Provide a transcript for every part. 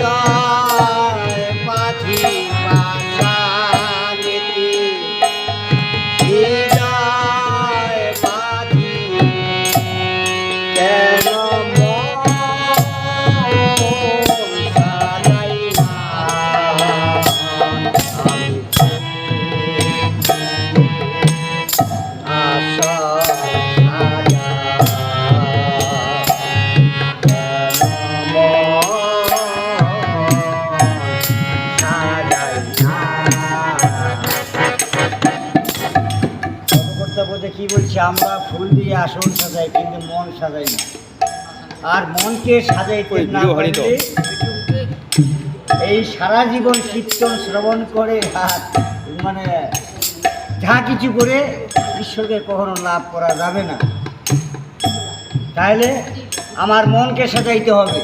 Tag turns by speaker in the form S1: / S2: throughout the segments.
S1: दा কি বলছি আমরা ফুল দিয়ে আসন সাজাই কিন্তু মন সাজাই না। আর মনকে সাজাইতে না। পারলে এই সারা জীবন কীর্তন শ্রবণ করে আর মানে যা কিছু করে ঈশ্বরকে কখনো লাভ করা যাবে না। তাহলে আমার মনকে সাজাইতে হবে।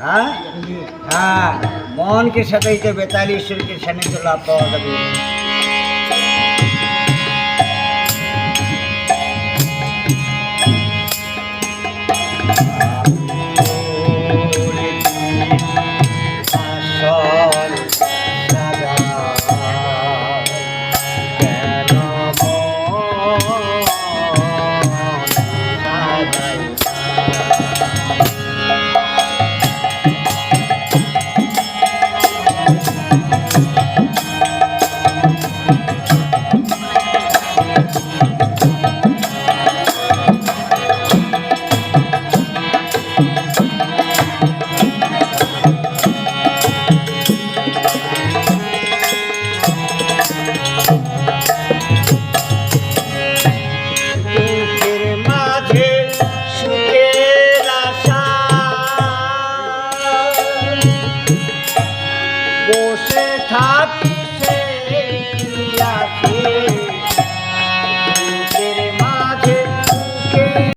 S1: হ্যাঁ? হ্যাঁ মনকে সাজাইতে হবে তাহলে ঈশ্বরকে সান্নিধ্য লাভ পাওয়া যাবে। Thank you.